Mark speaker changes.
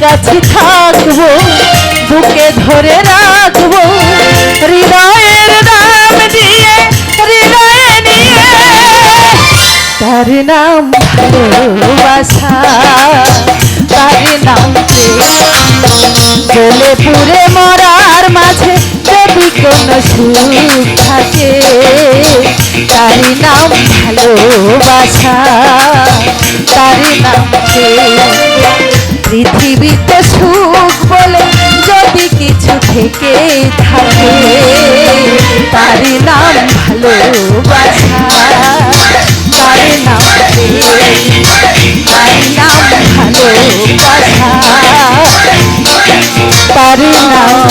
Speaker 1: কাছাকাছি থাকব, বুকে ধরে রাখব। হৃদয়ের নাম দিয়ে নিয়ে। তার নাম ভালোবাসা, তার নাম পুরে মরার মাঝে যদি কোনো সুখ থাকে তারই নাম ভালোবাসা তারই নাম প্রেম। থেকে থাকে তারই নাম ভালোবাসা তার নাম। তার নাম ভালোবাসা তার নাম